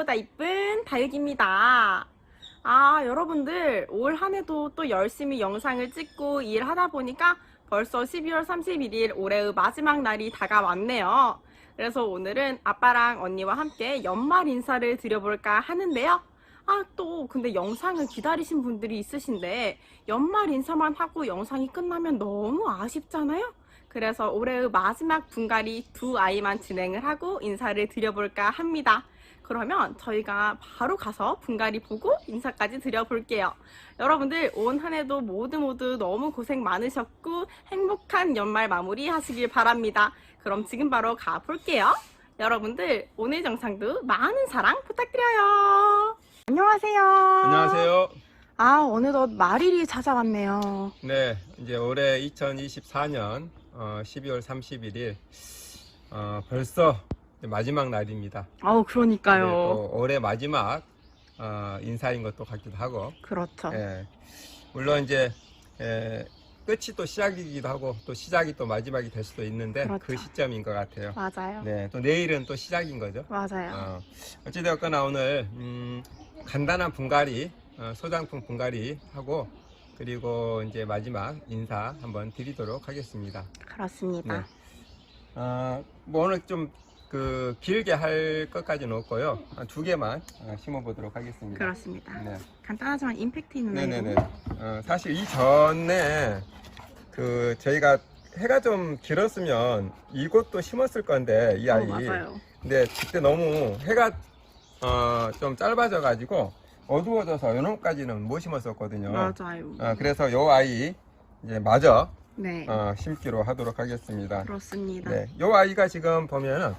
무엇보다 이쁜 다육입니다. 아, 여러분들, 올 한 해도 또 열심히 영상을 찍고 일하다 보니까 벌써 12월 31일 올해의 마지막 날이 다가왔네요. 그래서 오늘은 아빠랑 언니와 함께 연말 인사를 드려볼까 하는데요. 아, 또, 근데 영상을 기다리신 분들이 있으신데, 연말 인사만 하고 영상이 끝나면 너무 아쉽잖아요? 그래서 올해의 마지막 분갈이 두 아이만 진행을 하고 인사를 드려볼까 합니다. 그러면 저희가 바로 가서 분갈이 보고 인사까지 드려볼게요. 여러분들 온 한 해도 모두 모두 너무 고생 많으셨고 행복한 연말 마무리 하시길 바랍니다. 그럼 지금 바로 가볼게요. 여러분들 오늘 영상도 많은 사랑 부탁드려요. 안녕하세요. 안녕하세요. 아 어느덧 말일이 찾아왔네요. 네, 이제 올해 2024년 어, 12월 31일 어, 벌써 마지막 날입니다. 아우 그러니까요. 네, 또 올해 마지막 어, 인사인 것도 같기도 하고, 그렇죠. 예, 물론 이제 예, 끝이 또 시작이기도 하고 또 시작이 또 마지막이 될 수도 있는데 그 그렇죠. 시점인 것 같아요. 맞아요. 네, 또 내일은 또 시작인 거죠. 맞아요. 어, 어찌되었거나 오늘 음, 간단한 분갈이 어, 소장품 분갈이 하고 그리고 이제 마지막 인사 한번 드리도록 하겠습니다. 그렇습니다. 네. 어, 뭐 오늘 좀 그 길게 할 것까지는 없고요. 한두 개만 어, 심어보도록 하겠습니다. 그렇습니다. 네. 간단하지만 임팩트 있는 네네네. 어, 사실 이 전에 그 저희가 해가 좀 길었으면 이곳도 심었을 건데 이 어, 아이. 맞아요. 근데 그때 너무 해가 어, 좀 짧아져 가지고 어두워져서 요놈까지는 못 심었었거든요. 맞아요. 어, 그래서 요 아이 이제 마저 네. 어, 심기로 하도록 하겠습니다. 그렇습니다. 네, 요 아이가 지금 보면은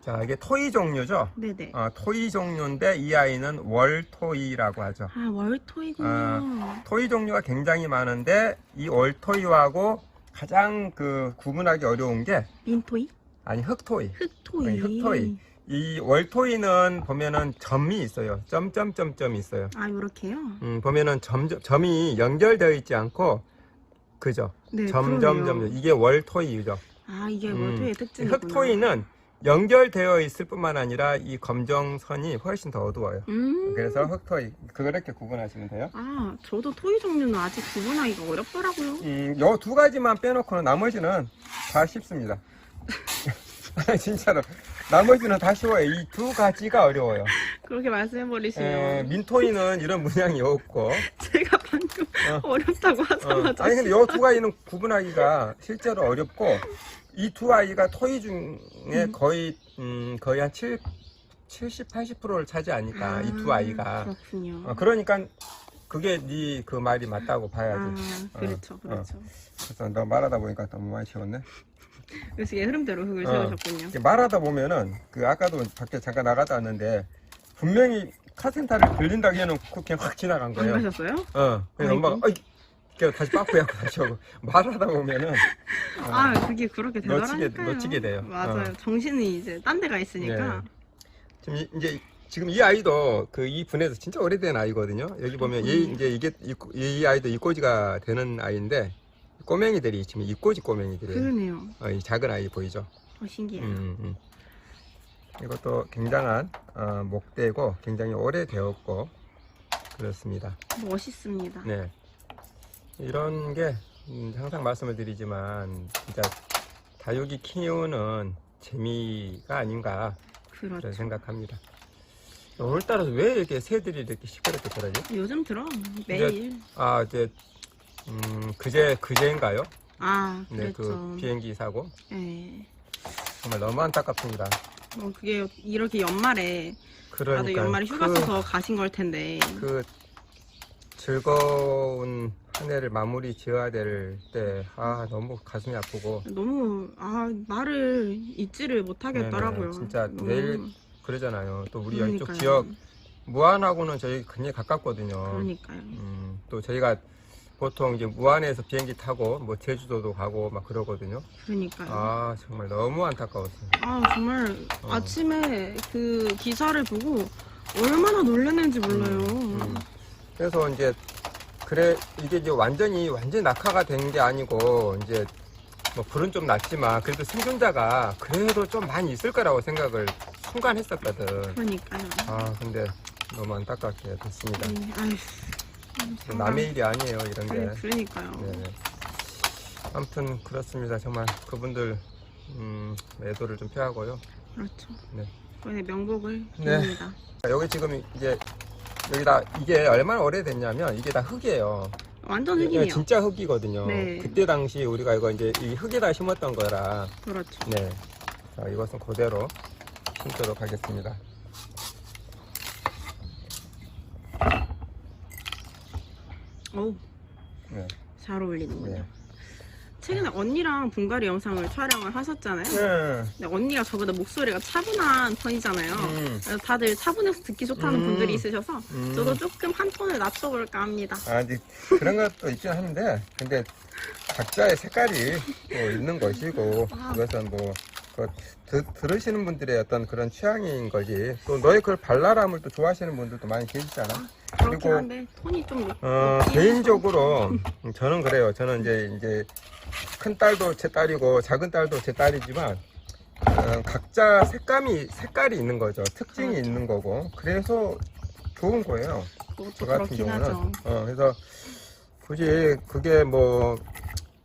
자 이게 토이 종류죠. 네네. 어, 토이 종류인데 이 아이는 월토이라고 하죠. 아 월토이군요. 아, 토이 종류가 굉장히 많은데 이 월토이하고 가장 그 구분하기 어려운 게 민토이? 아니 흑토이. 흑토이. 네, 흑토이. 이 월토이는 보면은 점이 있어요. 점점점점이 있어요. 아 요렇게요? 음, 보면은 점, 점이 연결되어 있지 않고 그죠? 네. 점점점 그러네요. 이게 월토이죠. 아 이게 음, 월토이의 특징이구나. 흑토이는 연결되어 있을 뿐만 아니라 이 검정선이 훨씬 더 어두워요. 음. 그래서 흑토이 그렇게 구분하시면 돼요. 아 저도 토이 종류는 아직 구분하기가 어렵더라고요. 음, 요 두 가지만 빼놓고는 나머지는 다 쉽습니다. 진짜로 나머지는 다 쉬워요. 이 두 가지가 어려워요. 그렇게 말씀해 에, 버리시면 민토이는 이런 문양이 없고 어. 어. 렵다고 어, 하자마자 아니 근데 요두 가지는 구분하기가 실제로 어렵고 이 두 아이가 토이 중에 음. 거의 음, 거의 한 7, 70, 80%를 차지하니까 이 두 아이가 그렇군요. 어, 그러니까 그게 네 그 말이 맞다고 봐야지. 아 그렇죠 어, 그렇죠. 그래서 너 말하다 보니까 너무 많이 채웠네. 요식의 흐름대로 흙을 어. 세우셨군요. 이렇게 말하다 보면은 그 아까도 밖에 잠깐 나갔다 왔는데 분명히 카센터를 들린다고 해놓고 그냥 확 지나간 안 거예요. 가셨어요? 어. 그래서 아이고. 엄마가 어이 그래서 다시 빠꾸야 다시 하고 말하다 보면은 어, 아 그게 그렇게 놓치게- 되더라니까요. 놓치게 돼요. 맞아요. 어. 정신이 이제 딴 데가 있으니까. 지금 이, 이제 지금 이 아이도 그 이 분에서 진짜 오래된 아이거든요. 여기 보면 얘. 이제 이게 이, 이 아이도 이꼬지가 되는 아이인데 꼬맹이들이 지금 이꼬지 꼬맹이들이에요. 그러네요. 어, 이 작은 아이 보이죠? 어, 신기해요. 음, 음. 이것도 굉장한 어, 목대고 굉장히 오래되었고 그렇습니다. 멋있습니다. 네. 이런 게 음, 항상 말씀을 드리지만 진짜 다육이 키우는 재미가 아닌가 그렇죠. 그런 생각합니다. 오늘따라 왜 이렇게 새들이 이렇게 시끄럽게 돌아지? 요즘 들어 매일. 아 이제 음, 그제 그제인가요? 아 네, 그렇죠. 그 비행기 사고 예. 정말 너무 안타깝습니다. 뭐 그게 이렇게 연말에 그러니까 다들 연말에 휴가 써서 가신 걸 텐데. 그 즐거운 한 해를 마무리 지어야 될 때 아 너무 가슴이 아프고 너무 아 말을 잊지를 못하겠더라고요. 네네, 진짜 너무- 내일 그러잖아요. 또 우리 이쪽 그러니까요. 지역 무안하고는 저희 굉장히 가깝거든요. 그러니까요. 음, 또 저희가 보통 이제 무안에서 비행기 타고 뭐 제주도도 가고 막 그러거든요. 그러니까요. 아, 아 정말 너무 안타까웠어요. 정말 어. 아침에 그 기사를 보고 얼마나 놀랐는지 몰라요. 음. 그래서 이제 그래 이게 이제 완전히 완전 히 낙하가 된 게 아니고 이제 뭐 불은 좀 났지만 그래도 생존자가 그래도 좀 많이 있을 거라고 생각을 통관했었거든. 그러니까요. 아 근데 너무 안타깝게 됐습니다. 네, 아휴. 음, 남의 일이 아니에요 이런 게. 아니, 그러니까요. 네. 아무튼 그렇습니다. 정말 그분들 음, 애도를 좀 표하고요. 그렇죠. 네. 저희의 명복을 네. 빕니다. 여기 지금 이제 여기다 이게 얼마나 오래됐냐면 이게 다 흙이에요. 완전 흑이네요. 진짜 흙이거든요. 네. 그때 당시 우리가 이거 이제 이 흙에다 심었던 거라. 그렇죠. 네. 자, 이것은 그대로 심도록 하겠습니다. 어우, 네. 잘 어울리는군요. 네. 최근에 언니랑 분갈이 영상을 촬영을 하셨잖아요. 네. 근데 언니가 저보다 목소리가 차분한 편이잖아요. 음. 그래서 다들 차분해서 듣기 좋다는 음. 분들이 있으셔서 음. 저도 조금 한 톤을 낮춰볼까 합니다. 아, 그런 것도 있긴 한데, 근데 각자의 색깔이 또 있는 것이고, 아. 그것은 뭐, 그, 드, 들으시는 분들의 어떤 그런 취향인 거지. 또 너의 그 발랄함을 또 좋아하시는 분들도 많이 계시잖아. 그렇긴 그리고, 한데 톤이 좀 높- 어, 높긴 개인적으로 저는 그래요. 저는 이제, 이제 큰 딸도 제 딸이고, 작은 딸도 제 딸이지만, 어, 각자 색감이, 색깔이 있는 거죠. 특징이 그렇죠. 있는 거고. 그래서 좋은 거예요. 그것도 저 같은 그렇긴 경우는 하죠. 어 그래서 굳이 그게 뭐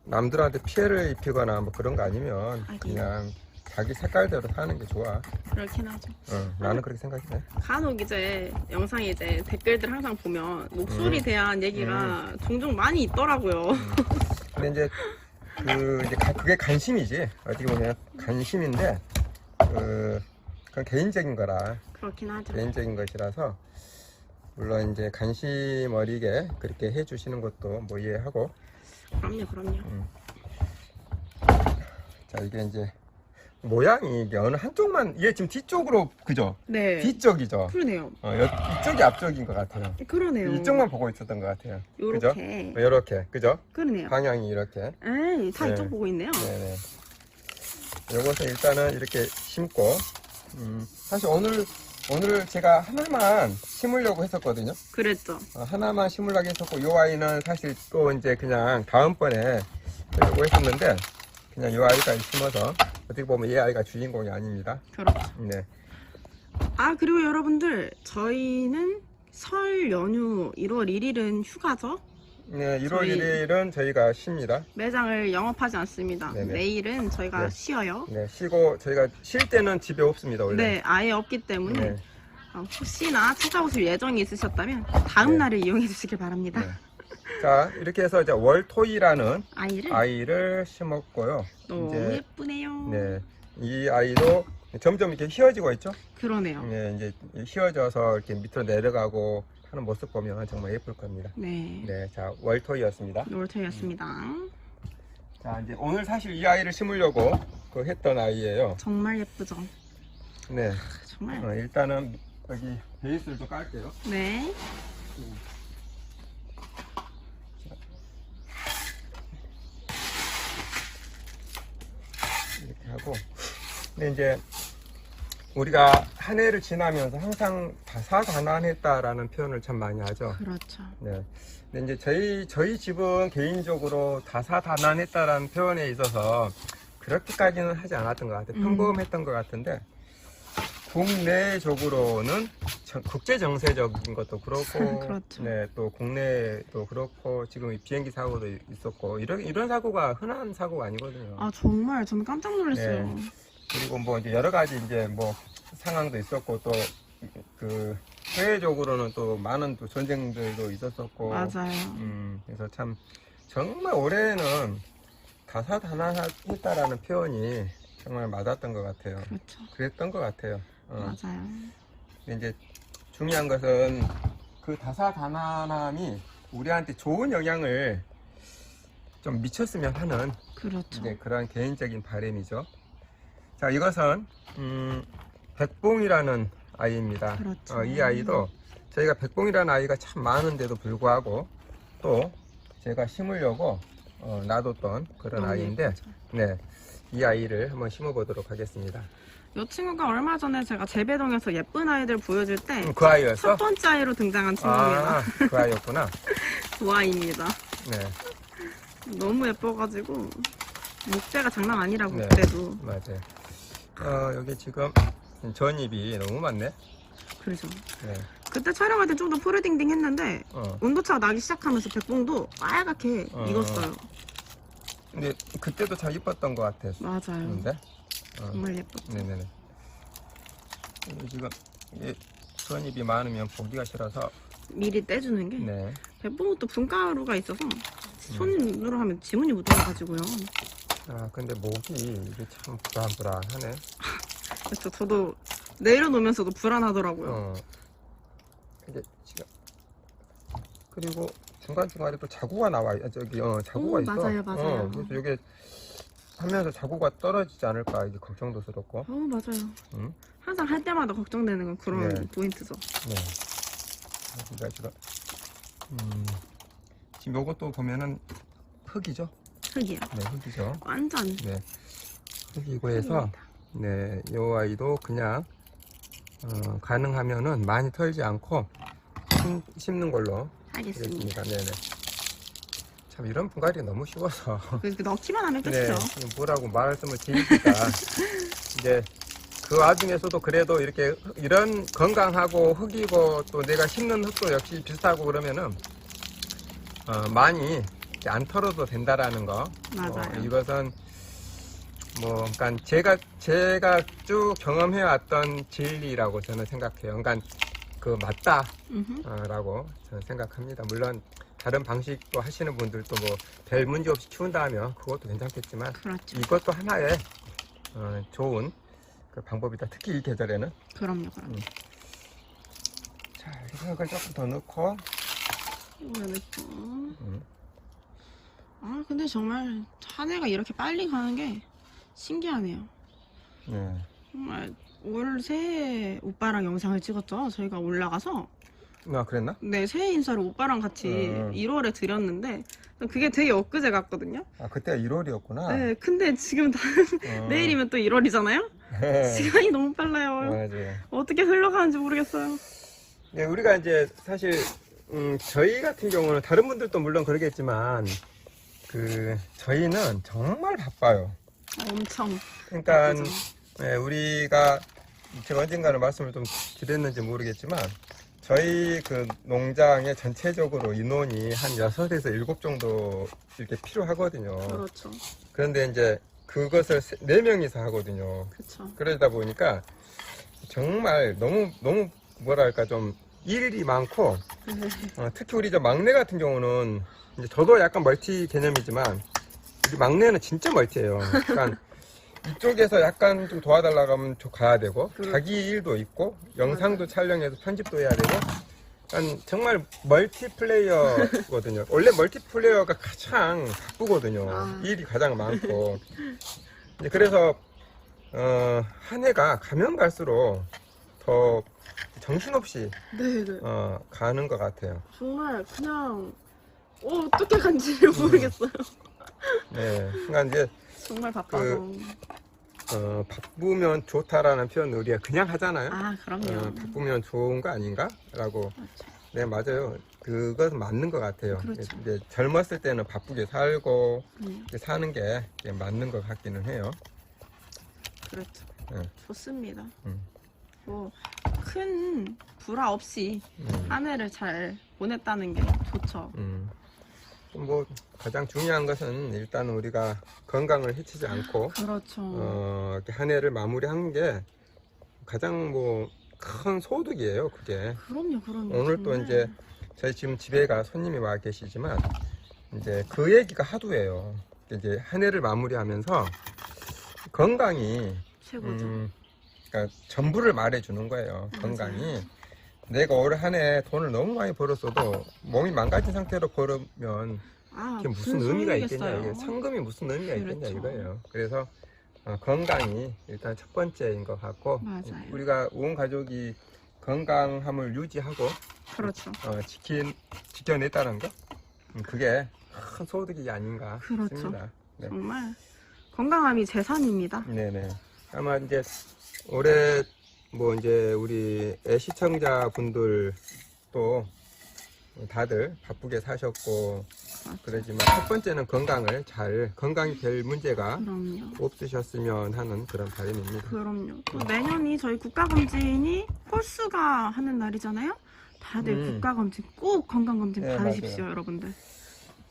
남들한테 피해를 입히거나 뭐 그런 거 아니면 하긴. 그냥 자기 색깔대로 사는 게 좋아. 그렇긴 하죠. 어, 나는 그렇게 생각해. 간혹 이제 영상에 이제 댓글들 항상 보면 목소리에 음. 대한 얘기가 종종 많이 있더라고요. 근데 이제 그 이제 가- 그게 관심이지. 어떻게 보면 관심인데 그 그건 개인적인 거라 그렇긴 하죠. 개인적인 것이라서 물론 이제 관심 어리게 그렇게 해주시는 것도 뭐 이해하고 그럼요, 그럼요. 자 이게 이제 모양이 이게 어느 한쪽만 이게 지금 뒤쪽으로 그죠? 네. 뒤쪽이죠. 그러네요. 어, 여- 이쪽이 앞쪽인 것 같아요. 그러네요. 이쪽만 보고 있었던 것 같아요. 그죠? 요렇게. 이렇게 그죠? 그러네요. 방향이 이렇게. 에이, 다 네. 이쪽 보고 있네요. 네네. 요것은 일단은 이렇게 심고 음, 사실 오늘 오늘 제가 하나만 심으려고 했었거든요. 그랬죠. 어, 하나만 심으려고 했었고 요 아이는 사실 또 이제 그냥 다음번에 하려고 했었는데 그냥 요 아이까지 심어서 어떻게 보면 이 아이가 주인공이 아닙니다. 그렇죠. 네. 아, 그리고 여러분들, 저희는 설 연휴 1월 1일은 휴가죠? 네, 1월 저희- 1일은 저희가 쉽니다. 매장을 영업하지 않습니다. 네네. 내일은 저희가 네. 쉬어요. 네, 쉬고 저희가 쉴 때는 집에 없습니다, 원래. 네, 아예 없기 때문에 네. 어, 혹시나 찾아오실 예정이 있으셨다면 다음 네. 날을 이용해 주시길 바랍니다. 네. 자, 이렇게 해서 이제 월토이라는 아이를 아이를 심었고요. 너무 이제 예쁘네요. 네, 이 아이도 점점 이렇게 휘어지고 있죠. 그러네요. 네, 이제 휘어져서 이렇게 밑으로 내려가고 하는 모습 보면 정말 예쁠 겁니다. 네. 네, 자 월토이였습니다. 놀토였습니다. 자, 이제 오늘 사실 이 아이를 심으려고 그 했던 아이예요. 정말 예쁘죠? 네, 정말. 어, 일단은 여기 베이스를 좀 깔게요. 네. 이 하고 근데 이제 우리가 한 해를 지나면서 항상 다사다난했다라는 표현을 참 많이 하죠. 그렇죠. 네. 근데 이제 저희 저희 집은 개인적으로 다사다난했다라는 표현에 있어서 그렇게까지는 하지 않았던 것 같아요. 음. 평범했던 것 같은데 국내적으로는 정- 국제 정세적인 것도 그렇고, 그렇죠. 네, 또 국내도 그렇고 지금 이 비행기 사고도 있었고 이런 이런 사고가 흔한 사고가 아니거든요. 아 정말 저는 깜짝 놀랐어요. 네. 그리고 뭐 이제 여러 가지 이제 뭐 상황도 있었고 또 그 해외적으로는 또 많은 또 전쟁들도 있었었고 맞아요. 음 그래서 참 정말 올해는 다사다난했다라는 표현이 정말 맞았던 것 같아요. 그렇죠. 그랬던 것 같아요. 어. 맞아요. 근데 이제 중요한 것은 그 다사다난함이 우리한테 좋은 영향을 좀 미쳤으면 하는 그렇죠. 이제 그런 개인적인 바람이죠. 자, 이것은 음, 백봉이라는 아이입니다. 그렇죠. 어, 이 아이도 저희가 백봉이라는 아이가 참 많은데도 불구하고 또 제가 심으려고 어, 놔뒀던 그런 너무 아이인데, 예쁘죠. 네, 이 아이를 한번 심어보도록 하겠습니다. 이 친구가 얼마 전에 제가 재배동에서 예쁜 아이들 보여줄 때 음, 그 아이였어? 첫 번째 아이로 등장한 친구입니다. 아, 그 아이였구나. 두 아이입니다. 네, 너무 예뻐가지고 목재가 장난 아니라고 네. 그때도 맞아요. 어, 여기 지금 전입이 너무 많네. 그래서 네. 그때 촬영할 때 좀 더 푸르딩딩 했는데 어. 온도차가 나기 시작하면서 백봉도 빨갛게 어. 익었어요. 근데 그때도 참 이뻤던 것 같아. 맞아요. 근데. 어. 정말 예뻤죠. 네네네. 근데 지금 이게 전입이 많으면 보기가 싫어서. 미리 떼주는 게 네. 또 분가루가 있어서 손으로 하면 지문이 묻어가지고요. 아 근데 목이 이게 참 불안불안하네. 그렇죠. 저도 내려놓으면서도 불안하더라고요. 어. 이게 지금 그리고 중간 중간에 또 자구가 나와. 아, 저기 어 자구가 오, 있어. 맞아요, 맞아요. 어, 그래서 이게 하면서 자구가 떨어지지 않을까 이게 걱정도 스럽고. 어 맞아요. 응? 항상 할 때마다 걱정되는 건 그런 네. 포인트죠. 네. 여기가 지금 음, 지금 요것도 보면은 흙이죠. 흙이요. 네, 흙이죠. 완전 네, 흙이고 해서 네, 요 아이도 그냥 어, 가능하면은 많이 털지 않고 심, 심는 걸로 하겠습니다. 하겠습니다. 네네. 참 이런 분갈이 너무 쉬워서 그렇게 넣기만 하면 네, 끝이죠. 뭐라고 말씀을 드리니까 이제 그 와중에서도 그래도 이렇게 이런 건강하고 흙이고 또 내가 심는 흙도 역시 비슷하고 그러면은 어, 많이 안 털어도 된다라는 거. 맞아요. 어, 이것은 뭐 그러니까 제가 제가 쭉 경험해 왔던 진리라고 저는 생각해요. 그러니까 그. 맞다라고 저는 생각합니다. 물론 다른 방식도 하시는 분들도 뭐 별 문제 없이 키운다면 그것도 괜찮겠지만 그렇죠. 이것도 하나의 어, 좋은 그 방법이다. 특히 이 계절에는. 그럼요, 그럼요. 음. 자, 흙을 조금 더 넣고. 그렇죠. 음. 아 근데 정말 한 해가 이렇게 빨리 가는 게 신기하네요. 네. 정말 올 새해 오빠랑 영상을 찍었죠. 저희가 올라가서 아, 그랬나? 네 새해 인사를 오빠랑 같이 음. 1월에 드렸는데 그게 되게 엊그제 같거든요. 아, 그때가 1월이었구나. 네, 근데 지금 다 어. 내일이면 또 1월이잖아요. 네. 시간이 너무 빨라요. 맞아요. 어떻게 흘러가는지 모르겠어요. 네, 우리가 이제 사실 음, 저희 같은 경우는 다른 분들도 물론 그러겠지만 그 저희는 정말 바빠요. 아, 엄청 그러니까 바쁘죠. 네, 우리가 제가 언젠가는 말씀을 좀 드렸는지 모르겠지만 저희 그 농장의 전체적으로 인원이 한 6에서 7 정도 이렇게 필요하거든요. 그렇죠. 그런데 이제 그것을 4명이서 하거든요. 그렇죠. 그러다 보니까 정말 너무 너무 뭐랄까 좀 일이 많고 네. 어, 특히 우리 저 막내 같은 경우는 이제 저도 약간 멀티 개념이지만 우리 막내는 진짜 멀티예요. 그러니까 이쪽에서 약간 좀 도와달라고 하면 저 가야 되고 그렇죠. 자기 일도 있고 영상도 촬영해서 편집도 해야 되고 정말 멀티 플레이어거든요. 원래 멀티 플레이어가 가장 바쁘거든요. 아. 일이 가장 많고 이제 그래서 어, 한 해가 가면 갈수록 더 정신없이 네, 네. 어, 가는 것 같아요. 정말 그냥 어, 어떻게 간지를 모르겠어요. 네. 그러니까 이제 정말 바빠서. 어, 바쁘면 좋다라는 표현을 우리가 그냥 하잖아요. 아, 그럼요. 어, 바쁘면 좋은 거 아닌가라고. 네, 맞아요. 그것은 맞는 것 같아요. 그렇죠. 이제 젊었을 때는 바쁘게 살고 네, 이제 사는 게 맞는 것 같기는 해요. 그렇죠. 네. 좋습니다. 음. 뭐, 큰 불화 없이 음, 한 해를 잘 보냈다는 게 좋죠. 음. 뭐 가장 중요한 것은 일단 우리가 건강을 해치지 않고 그렇죠. 어, 이렇게 한 해를 마무리하는 게 가장 뭐 큰 소득이에요. 그게. 그럼요, 그럼요. 오늘 또 정말. 이제 저희 지금 집에가 손님이 와 계시지만 이제 그 얘기가 하도해요. 이제 한 해를 마무리하면서 건강이 최고죠. 음, 그러니까 전부를 말해주는 거예요. 건강이 내가 올 한해 돈을 너무 많이 벌었어도 몸이 망가진 상태로 벌으면 아, 이게 무슨 의미가 있겠냐? 이게 상금이 무슨 의미가 있겠냐 그렇죠. 이거예요. 그래서 어, 건강이 일단 첫 번째인 것 같고 맞아요. 우리가 온 가족이 건강함을 유지하고 그렇죠. 어, 지킨 지켜냈다는 거 음, 그게 큰 소득이 아닌가 그렇죠. 싶습니다. 네. 정말 건강함이 재산입니다. 네네. 아마 이제 올해 뭐 이제 우리 시청자 분들도 다들 바쁘게 사셨고. 그러지만 첫 번째는 건강을 잘 건강이 될 문제가 그럼요. 없으셨으면 하는 그런 바람입니다. 그럼요. 또 내년이 저희 국가검진이 홀수가 하는 날이잖아요. 다들 음. 국가검진 꼭 건강검진 네, 받으십시오, 맞아요. 여러분들.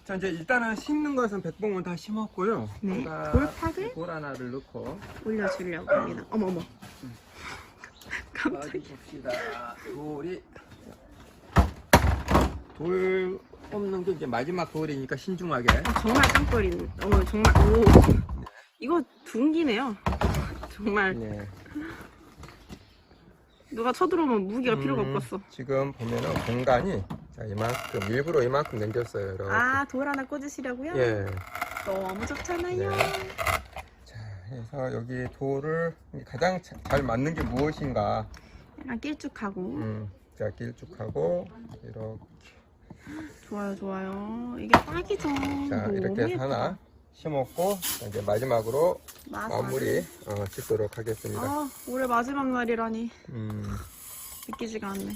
자 이제 일단은 심는 것은 백봉은 다 심었고요. 네. 돌팍을 돌 하나를 넣고 올려주려고 합니다. 어머 어머. 깜짝이야. 어디 봅시다. 돌이 돌 뽑는 게 이제 마지막 돌이니까 신중하게. 정말 짱돌인. 어 정말 오. 이거 둥기네요. 정말 네. 누가 쳐들어오면 무기가 필요가 음, 없겠어. 지금 보면은 공간이 자 이만큼 일부러 이만큼 남겼어요. 이렇게. 아 돌 하나 꽂으시려고요? 예. 너무 좋잖아요. 네. 자, 그래서 여기 돌을 가장 자- 잘 맞는 게 무엇인가? 약간 길쭉하고 음, 자 길쭉하고 이렇게. 좋아요 좋아요. 이게 딱이죠. 자 이렇게 해서. 하나 심었고 자, 이제 마지막으로 맞아. 마무리 어, 짓도록 하겠습니다. 아 올해 마지막 날이라니 음, 믿기지가 않네.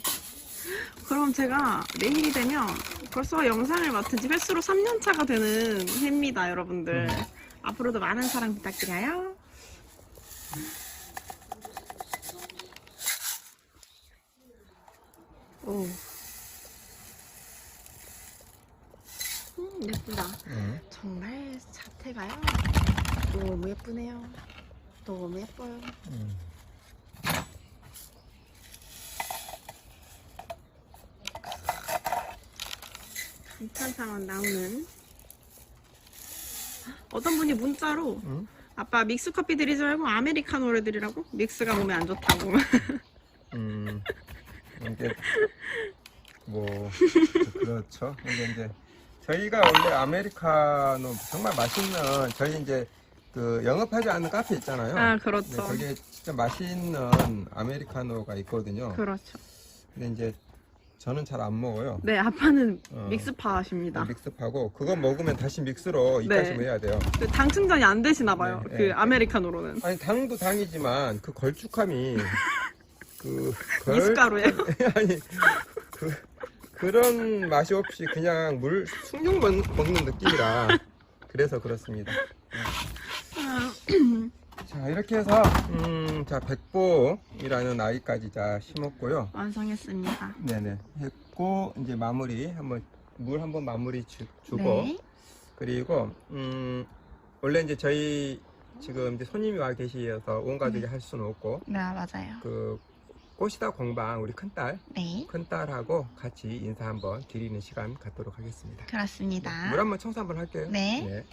그럼 제가 내일이 되면 벌써 영상을 맡은 지 횟수로 3년차가 되는 해입니다, 여러분들. 음. 앞으로도 많은 사랑 부탁드려요. 오. 음, 예쁘다. 음. 정말 자태가요. 너무 예쁘네요. 너무 예뻐요. 음. 감탄사만 나오는 어떤 분이 문자로 음? 아빠 믹스 커피 드리지 말고 아메리카노를 드리라고 믹스가 몸에 안 좋다고 음, 이게 뭐 그렇죠. 근데 이제 저희가 원래 아메리카노 정말 맛있는 저희 이제 그 영업하지 않는 카페 있잖아요. 아 네, 그렇죠 거기에 진짜 맛있는 아메리카노가 있거든요. 그렇죠 근데 이제 저는 잘 안 먹어요. 네 아빠는 어. 믹스파 하십니다 믹스하고 그거 먹으면 다시 믹스로 입가심 네. 해야 돼요. 그 당 충전이 안 되시나 봐요 네, 그 네. 아메리카노로는 아니 당도 당이지만 그 걸쭉함이 그 걸- 미숫가루에 아니 그 그런 맛이 없이 그냥 물 숭늉 먹, 먹는 느낌이라 그래서 그렇습니다. 자 이렇게 해서 음, 자 백보이라는 아이까지 자 심었고요. 완성했습니다 네네 했고 이제 마무리 한번 물 한번 마무리 주, 고 네. 그리고 음 원래 이제 저희 지금 이제 손님이 와 계시어서 온 가족이 네. 할 수는 없고 네 맞아요 그 꽃이다 공방 우리 큰딸 네 큰딸하고 같이 인사 한번 드리는 시간 갖도록 하겠습니다. 그렇습니다 물 한번 청소 한번 할게요. 네.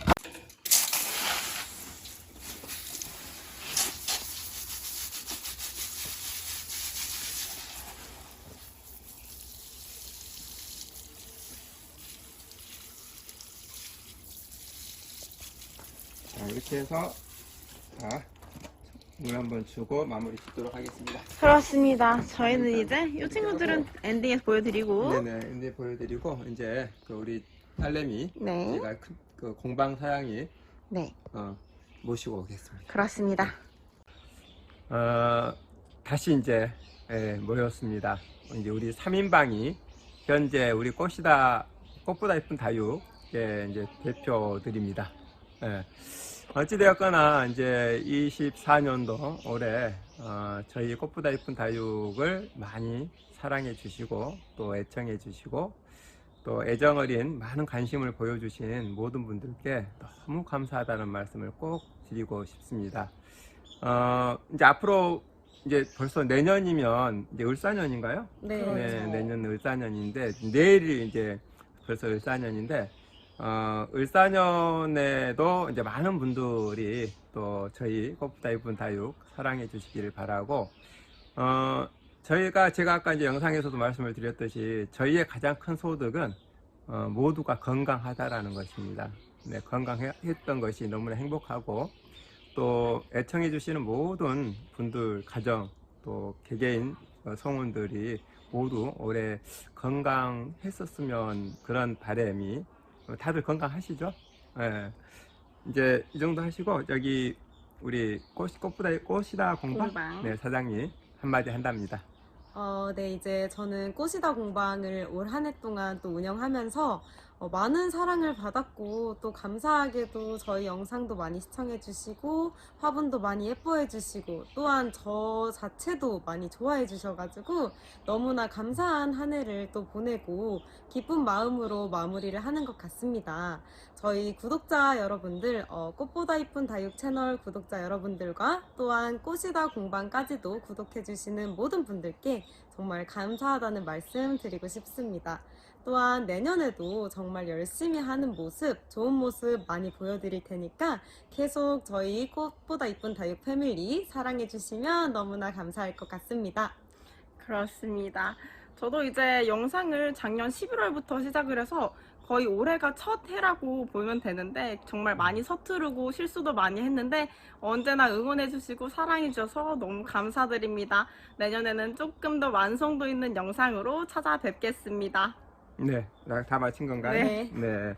해서 자, 물 한번 주고 마무리 짓도록 하겠습니다. 그렇습니다 저희는 이제 이 친구들은 엔딩에서 보여드리고 네네, 이제 보여드리고 이제 그 우리 딸내미 네 제가 큰- 그 공방 사양이 네, 어, 모시고 오겠습니다. 그렇습니다 어, 다시 이제 예, 모였습니다. 이제 우리 3인방이 현재 우리 꽃이다 꽃보다 예쁜 다육의 이제 대표들입니다. 예. 어찌되었거나 이제 24년도 올해 어, 저희 꽃보다 예쁜 다육을 많이 사랑해 주시고 또 애청해 주시고 또 애정 어린 많은 관심을 보여주신 모든 분들께 너무 감사하다는 말씀을 꼭 드리고 싶습니다. 어, 이제 앞으로 이제 벌써 내년이면 이제 을사년인가요? 네, 네, 내년 을사년인데 내일이 이제 벌써 을사년인데 어, 을사년에도 이제 많은 분들이 또 저희 꽃보다 이쁜 다육 사랑해 주시기를 바라고 어, 저희가 제가 아까 이제 영상에서도 말씀을 드렸듯이 저희의 가장 큰 소득은 어, 모두가 건강하다라는 것입니다. 네, 건강했던 것이 너무나 행복하고 또 애청해 주시는 모든 분들 가정 또 개개인 어, 성원들이 모두 올해 건강했었으면 그런 바람이 어, 다들 건강하시죠? 예. 이제 이 정도 하시고 여기 우리 꽃 꽃보다 꽃이다 공방 공방. 네 사장님 한마디 한답니다. 어, 네, 이제 저는 꽃이다 공방을 올 한 해 동안 또 운영하면서 어, 많은 사랑을 받았고 또 감사하게도 저희 영상도 많이 시청해 주시고 화분도 많이 예뻐해 주시고 또한 저 자체도 많이 좋아해 주셔가지고 너무나 감사한 한 해를 또 보내고 기쁜 마음으로 마무리를 하는 것 같습니다. 저희 구독자 여러분들, 어, 꽃보다 이쁜 다육 채널 구독자 여러분들과 또한 꽃이다 공방까지도 구독해 주시는 모든 분들께 정말 감사하다는 말씀 드리고 싶습니다. 또한 내년에도 정말 열심히 하는 모습, 좋은 모습 많이 보여드릴 테니까 계속 저희 꽃보다 이쁜 다육 패밀리 사랑해주시면 너무나 감사할 것 같습니다. 그렇습니다. 저도 이제 영상을 작년 11월부터 시작을 해서 거의 올해가 첫 해라고 보면 되는데 정말 많이 서투르고 실수도 많이 했는데 언제나 응원해주시고 사랑해주셔서 너무 감사드립니다. 내년에는 조금 더 완성도 있는 영상으로 찾아뵙겠습니다. 네, 나다 마친 건가요? 네. 네.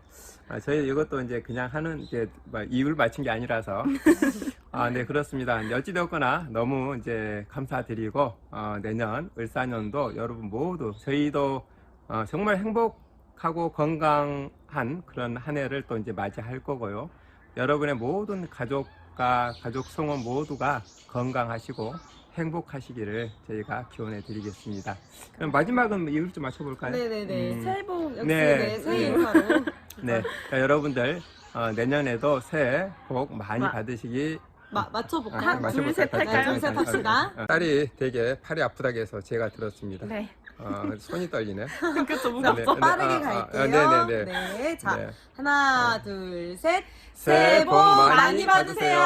아, 저희 이것도 이제 그냥 하는 이제 뭐 이유를 맞춘 게 아니라서. 아, 네, 그렇습니다. 어찌되었거나 너무 이제 감사드리고, 어, 내년 을사년도 여러분 모두 저희도 어, 정말 행복하고 건강한 그런 한 해를 또 이제 맞이할 거고요. 여러분의 모든 가족과 가족 성원 모두가 건강하시고 행복하시기를 저희가 기원해 드리겠습니다. 그럼 마지막은 이유를 좀 맞춰볼까요? 네네네. 음. 새해 복 역시 네. 네, 새해 네. 인사로. 네, 자, 여러분들 어, 내년에도 새해 복 많이 마- 받으시기 마, 맞춰볼까? 한, 맞춰볼까요? 둘, 셋 할까요? 둘, 셋. 합시다. 어, 딸이 되게 팔이 아프다고 해서 제가 들었습니다. 네. 어, 손이 떨리네. 자, 무겁죠? 네, 빠르게 아, 아, 갈게요. 아, 네네네. 네, 자, 네. 하나, 둘, 셋. 새해 복 많이 받으세요.